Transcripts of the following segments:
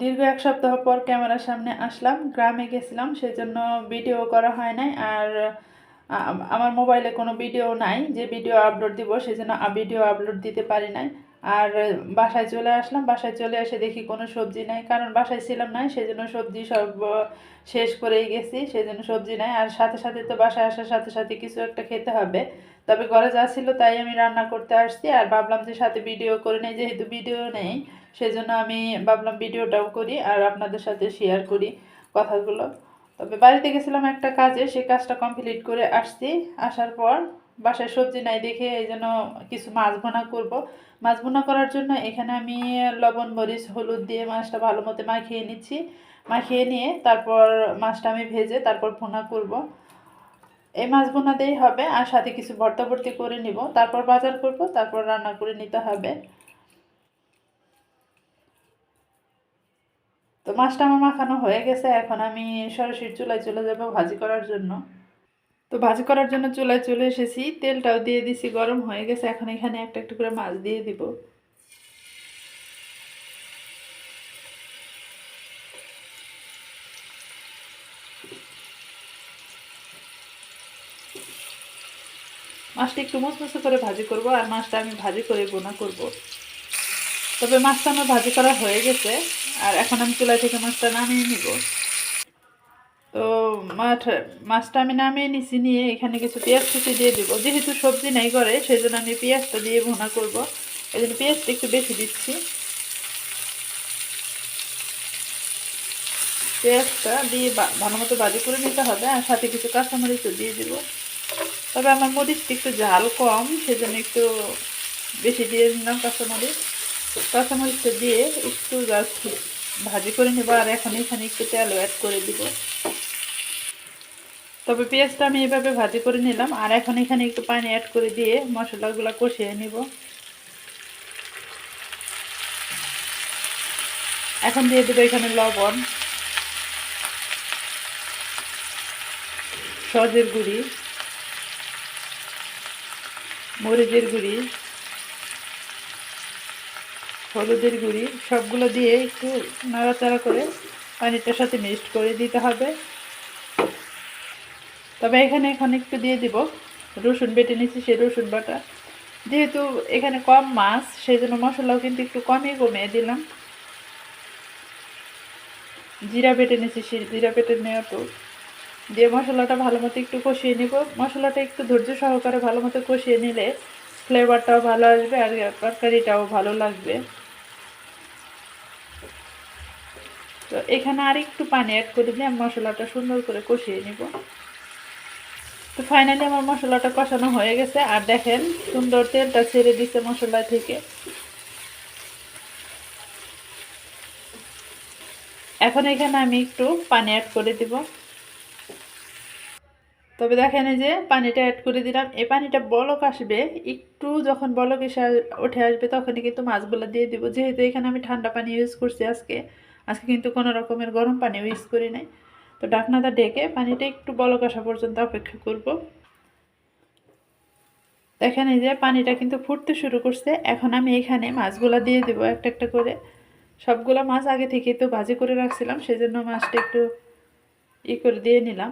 দীর্ঘ এক সপ্তাহ পর ক্যামেরার সামনে আসলাম, গ্রামে গেছিলাম সেই জন্য ভিডিও করা হয় নাই। আর আমার মোবাইলে কোনো ভিডিও নাই, যে ভিডিও আপলোড দিব, সেজন্য ভিডিও আপলোড দিতে পারি নাই। আর বাসায় চলে আসলাম। বাসায় চলে এসে দেখি কোনো সবজি নাই। কারণ বাসায় ছিলাম না, সেজন্য সবজি সব শেষ করেই গেছি, সেজন্য সবজি নাই। আর সাথে সাথে তো বাসায় আসার সাথে সাথে কিছু একটা খেতে হবে। তবে ঘরে যা ছিল তাই আমি রান্না করতে আসছি। আর ভাবলাম যে সাথে ভিডিও করে নেই, যেহেতু ভিডিও নেই, সেজন্য আমি ভাবলাম ভিডিওটাও করি আর আপনাদের সাথে শেয়ার করি কথাগুলো। তবে বাড়িতে গেছিলাম একটা কাজে সেই কাজটা কমপ্লিট করে আসছি। আসার পর বাসায় সবজি নাই দেখে এই জন্য কিছু মাছ ভোনা করব। মাছ ভোনা করার জন্য এখানে আমি লবণ, মরিচ, হলুদ দিয়ে মাছটা ভালো মতো মাখিয়ে নিচ্ছি। মাখিয়ে নিয়ে তারপর মাছটা আমি ভেজে তারপর ভোনা করব। এই মাছ ভোনাতেই হবে আর সাথে কিছু ভর্তা ভর্তি করে নিব। তারপর বাজার করব, তারপর রান্না করে নিতে হবে। তো মাছটা আমার মাখানো হয়ে গেছে, এখন আমি সরাসরি চুলায় চলে যাব ভাজি করার জন্য। তো ভাজি করার জন্য চুলায় চলে এসেছি। তেলটাও দিয়ে দিছি, গরম হয়ে গেছে। এখন এখানে একটা একটা করে মাছ দিয়ে দিব। মাছটা একটু মুসমুসে করে ভাজি করব, আর মাছটা আমি ভাজি করে বোনা করব। তবে মাছটা আমার ভাজি করা হয়ে গেছে, আর এখন আমি চুলা থেকে মাছটা নামিয়ে নিব। তো মাছ মাছটা আমি নামিয়ে নিছি, নিয়ে এখানে কিছু পেঁয়াজ কুচি দিয়ে দিব। যেহেতু সবজি নাই করে সেই জন্য আমি পেঁয়াজটা দিয়ে ভুনা করব। এই জন্য পেঁয়াজটা একটু বেশি দিচ্ছি। পেঁয়াজটা দিয়ে ভালো মতো ভাজি করে নিতে হবে, আর সাথে কিছু কাঁচামরিচও দিয়ে দিব। তবে আমার মরিচটা একটু ঝাল কম, সেজন্য একটু বেশি দিয়ে নিলাম কাঁচামরিচ। কাঁচামরিচটা দিয়ে একটু ভাজি করে নেব, আর এখন এখানে একটু তেলও অ্যাড করে দিব। তবে পেঁয়াজটা আমি এভাবে ভাজি করে নিলাম, আর এখন এখানে একটু পানি অ্যাড করে দিয়ে মশলাগুলো কষিয়ে নিব। এখন দিয়ে দেবো এখানে লবণ, সজের গুঁড়ি, মরিচের গুঁড়ি, হলুদের গুঁড়ি, সবগুলো দিয়ে একটু নাড়াচাড়া করে পানিটার সাথে মিক্সড করে দিতে হবে। তবে এখানে এখন একটু দিয়ে দিব। রসুন বেটে নিচ্ছি সেই রসুন বাটা। যেহেতু এখানে কম মাছ সেই জন্য মশলাও কিন্তু একটু কমই কমিয়ে দিলাম। জিরা বেটে নিচ্ছি সেই জিরা বেটে নেওয়া তো দিয়ে মশলাটা ভালো মতো একটু কষিয়ে নিব। মশলাটা একটু ধৈর্য সহকারে ভালো মতো কষিয়ে নিলে ফ্লেভারটাও ভালো আসবে আর তরকারিটাও ভালো লাগবে। তো এখানে আর একটু পানি অ্যাড করে দিয়ে মশলাটা সুন্দর করে কষিয়ে নিব। তো ফাইনালি আমার মশলাটা কষানো হয়ে গেছে। আর দেখেন, সুন্দর তেলটা ছেড়ে দিচ্ছে মশলা থেকে। এখন এখানে আমি একটু পানি অ্যাড করে দিব। তবে দেখেন যে পানিটা অ্যাড করে দিলাম। এই পানিটা বলক আসবে, একটু যখন বলক এসে উঠে আসবে তখনই কিন্তু মাছগুলো দিয়ে দিব। যেহেতু এখানে আমি ঠান্ডা পানি ইউজ করছি আজকে আজকে কিন্তু কোনো রকমের গরম পানি ইউজ করি নাই। তো ডাকনাটা ডেকে পানিটা একটু বলক আসা পর্যন্ত অপেক্ষা করব। দেখেন এই যে পানিটা কিন্তু ফুটতে শুরু করছে। এখন আমি এখানে মাছগুলো দিয়ে দেব একটা একটা করে। সবগুলো মাছ আগে থেকেই তো ভাজি করে রাখছিলাম, সেজন্য মাছটা একটু ই করে দিয়ে নিলাম।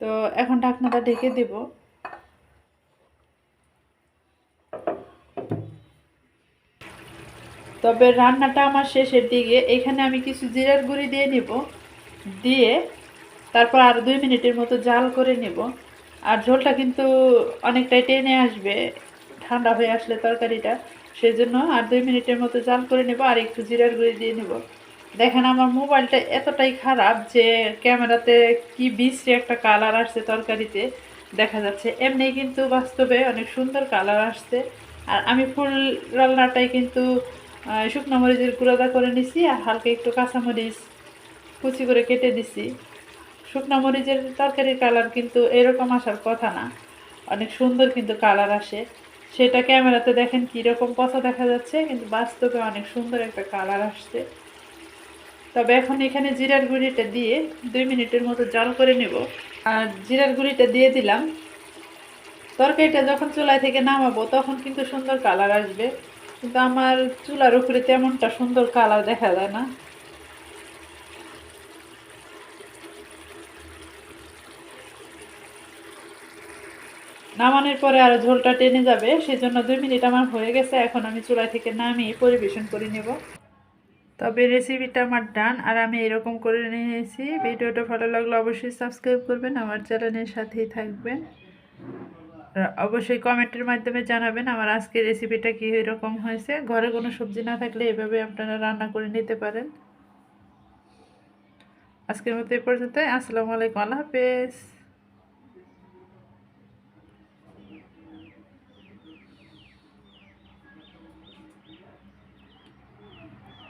তো এখন ঢাকনাটা ঢেকে দেব। তবে রান্নাটা আমার শেষের দিকে। এখানে আমি কিছু জিরার গুঁড়ি দিয়ে নিব। দিয়ে তারপর আর দুই মিনিটের মতো জাল করে নেব। আর ঝোলটা কিন্তু অনেকটাই টেনে আসবে, ঠান্ডা হয়ে আসলে তরকারিটা। সেই জন্য আর দুই মিনিটের মতো জাল করে নেব আর একটু জিরার গুঁড়ি দিয়ে নেব। দেখেন আমার মোবাইলটা এতটাই খারাপ যে ক্যামেরাতে কি বিশ্রী একটা কালার আসছে তরকারিতে, দেখা যাচ্ছে। এমনি কিন্তু বাস্তবে অনেক সুন্দর কালার আসছে। আর আমি ফুল রান্নাটাই কিন্তু শুকনো মরিচের গুঁড়োদা করে নিছি আর হালকা একটু কাঁচামরিচ কুচি করে কেটে দিছি শুকনো মরিচের তরকারির কালার কিন্তু এরকম আসার কথা না। অনেক সুন্দর কিন্তু কালার আসে। সেটা ক্যামেরাতে দেখেন কীরকম পচা দেখা যাচ্ছে, কিন্তু বাস্তবে অনেক সুন্দর একটা কালার আসছে। তবে এখন এখানে জিরার গুঁড়িটা দিয়ে দুই মিনিটের মতো জাল করে নেব। আর জিরার গুঁড়িটা দিয়ে দিলাম। তরকারিটা যখন চুলায় থেকে নামাবো, তখন কিন্তু সুন্দর কালার আসবে। কিন্তু আমার চুলার উপরে তেমনটা সুন্দর কালার দেখা যায় না। নামানোর পরে আরও ঝোলটা টেনে যাবে, সেজন্য দুই মিনিট আমার হয়ে গেছে। এখন আমি চুলা থেকে নামিয়ে পরিবেশন করে নেব। তবে রেসিপিটা আমার ডান আর আমি এরকম করে নিয়েছি। ভিডিওটা ভালো লাগলে অবশ্যই সাবস্ক্রাইব করবেন, আমার চ্যানেলের সাথেই থাকবেন। অবশ্যই কমেন্টের মাধ্যমে জানাবেন আমার আজকের রেসিপিটা কী এরকম হয়েছে। ঘরে কোনো সবজি না থাকলে এভাবে আপনারা রান্না করে নিতে পারেন। আজকের মতো এই পর্যন্ত আসসালামু আলাইকুম। আল্লাহ হাফেজ।